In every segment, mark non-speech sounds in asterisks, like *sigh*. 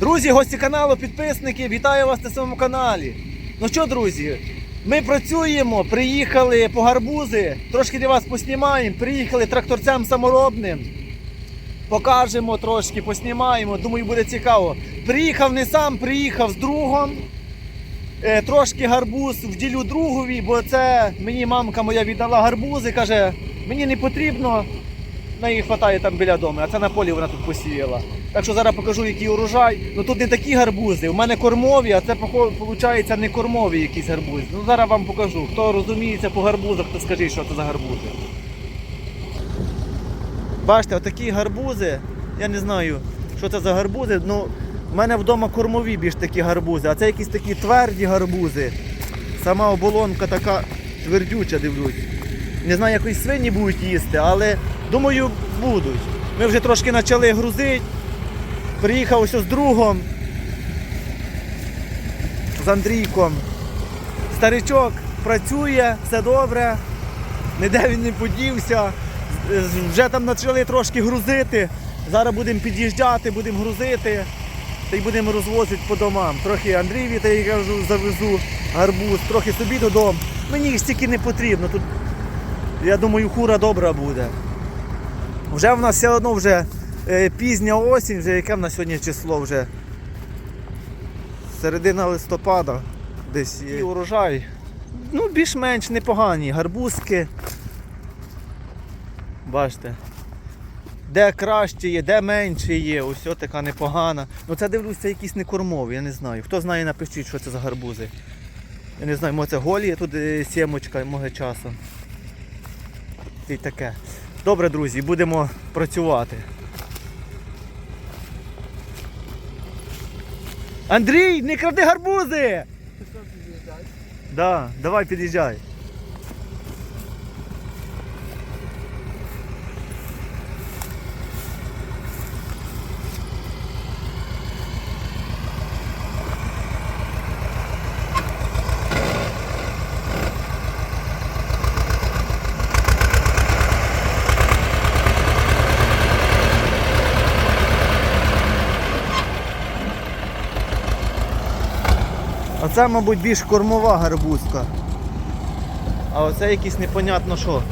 Друзі, гості каналу, підписники, вітаю вас на своєму каналі. Ну що, друзі, ми працюємо, приїхали по гарбузи, трошки для вас поснімаємо, приїхали тракторцем саморобним. Покажемо трошки, поснімаємо, думаю, буде цікаво. Приїхав не сам, приїхав з другом. Е, трошки гарбуз вділю другові, бо це мені мамка моя віддала гарбузи, каже, мені не потрібно, на її хватає там біля дому, а це на полі вона тут посіяла. Так що зараз покажу, який урожай. Ну тут не такі гарбузи. У мене кормові, а це виходить не кормові якісь гарбузи. Ну зараз вам покажу. Хто розуміється по гарбузах, то скажіть, що це за гарбузи. Бачите, отакі гарбузи. Я не знаю, що це за гарбузи. Ну, в мене вдома кормові більш такі гарбузи, а це якісь такі тверді гарбузи. Сама оболонка така твердюча, дивлюсь. Не знаю, якось свині будуть їсти, але думаю, будуть. Ми вже трошки почали грузити. Приїхав ось з другом, з Андрійком. Старичок працює, все добре, ніде він не подівся. Вже там почали трошки грузити. Зараз будемо під'їжджати, будемо грузити та й будемо розвозити по домам. Трохи Андрієві, та я кажу, завезу гарбуз, трохи собі додому. Мені їх стільки не потрібно. Тут, я думаю, хура добра буде. Вже в нас все одно вже е, пізня осінь, вже яке в нас сьогодні число вже. Середина листопада десь є. І урожай. Ну, більш-менш непогані. Гарбузки. Бачите. Де краще є, де менше є, ось така непогана. Ну це дивлюся, якісь некормові, я не знаю. Хто знає, напишіть, що це за гарбузи. Я не знаю, може це голі, тут е, сімочка, може часом. І таке. Добре, друзі, будемо працювати. Андрій, не кради гарбузи! Да, давай під'їжджай. А це, мабуть, більш кормова гарбузка. А оце якийсь непонятно що.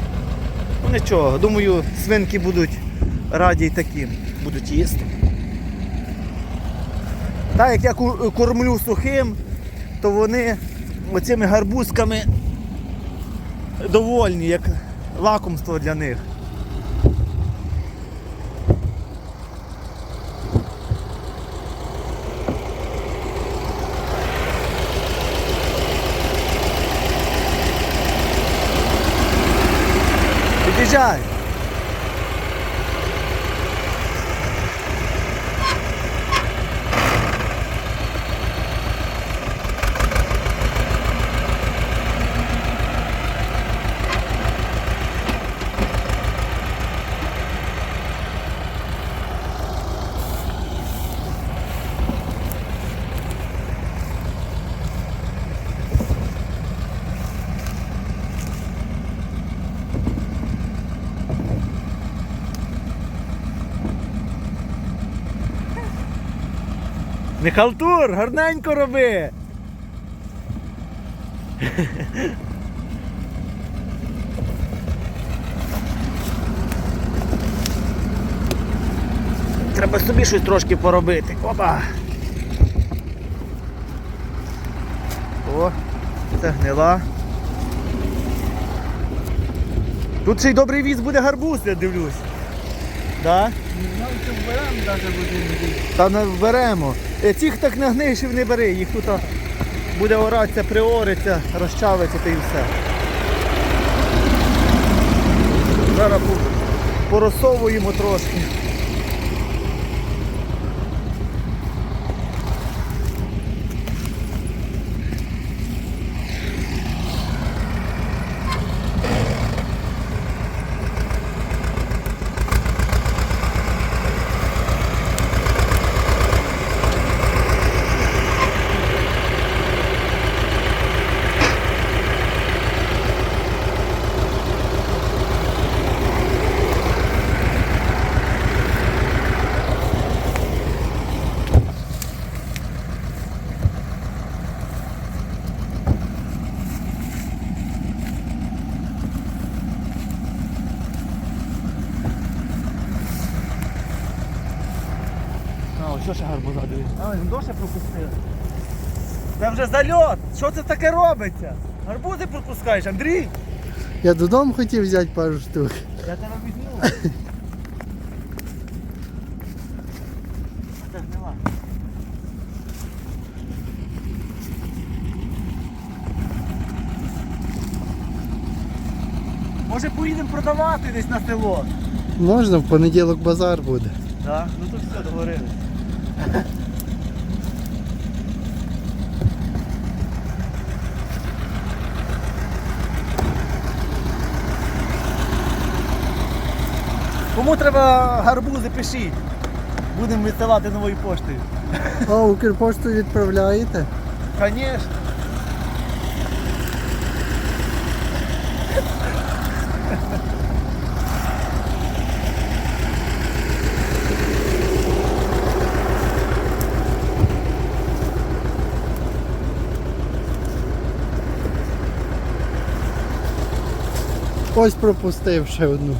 Ну нічого, думаю, свинки будуть раді й таким, будуть їсти. Так як я кормлю сухим, то вони оцими гарбузками довольні, як лакомство для них. Під'їжджай. Не гарненько роби. Треба собі щось трошки поробити. Опа. О, це гнила. Тут ще й добрий віз буде гарбуз, я дивлюсь. Да? Та не беремо. Е, Цих так не гнишів не бери, їх тут буде оратися, приориться, розчавиться та і все. Зараз поросовуємо трошки. Що ще гарбуза дивись. А, він дощ пропустив. Це вже зальот. Що це таке робиться? Гарбузи пропускаєш, Андрій? Я додому хотів взяти пару штук. Я тебе візьму. А це гнила. Може поїдемо продавати десь на село? Можна, в понеділок базар буде. Так, ну то все, договорились. *laughs* Кому треба гарбузи, пишіть. Будемо відсилати новою поштою. А Укрпошту відправляєте? Звісно. Ось пропустив ще одну.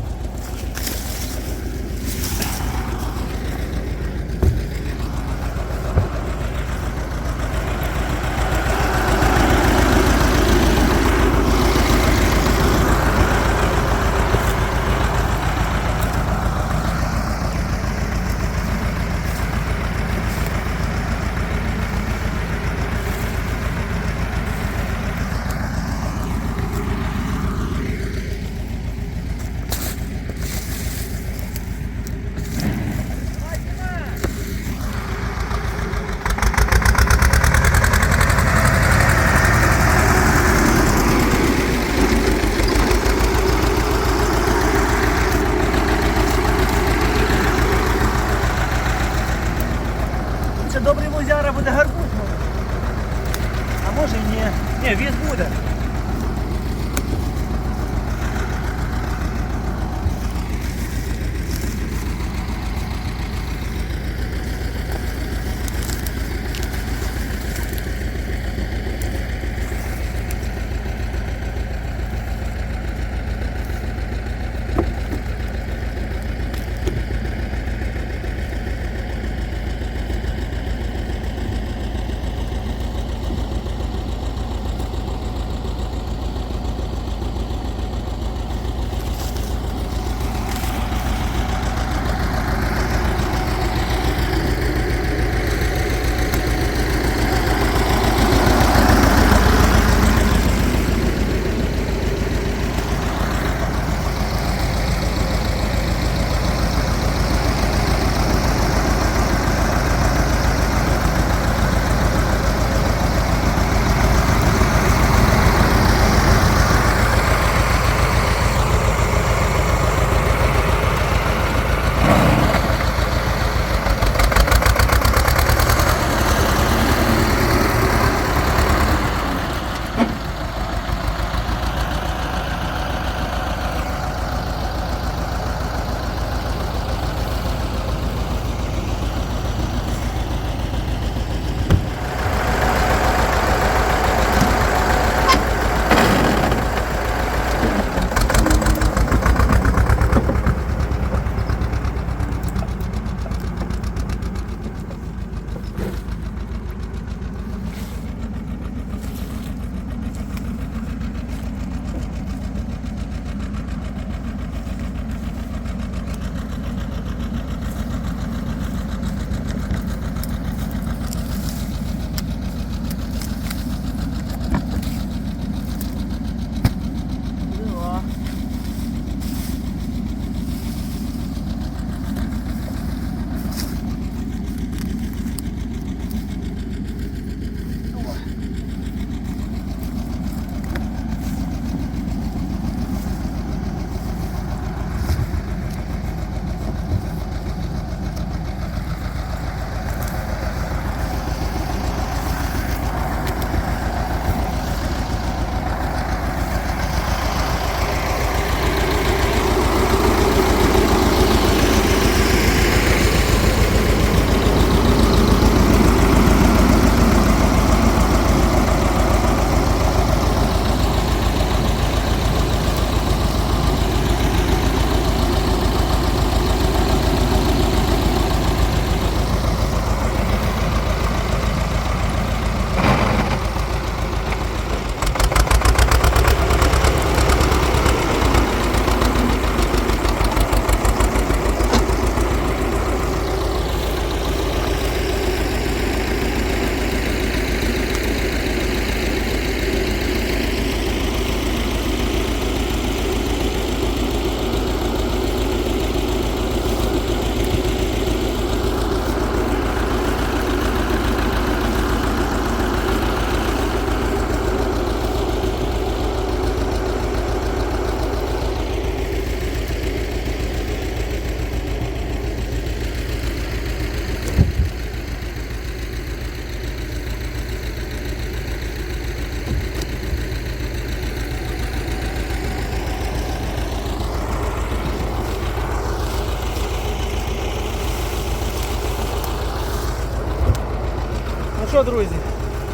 Друзі?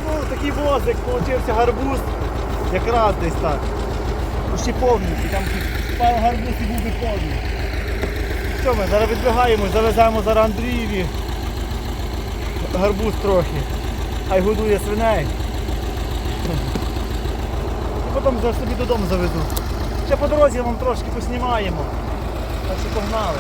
Ну, такий возик, получився гарбуз. Якраз десь так. Почти повністю, там пару гарбуз і був би повний. Що ми, зараз відбігаємо, завеземо зараз Андрієві гарбуз трохи. Хай годує свиней. І потім собі додому завезу. Ще по дорозі вам трошки поснімаємо. Так що погнали.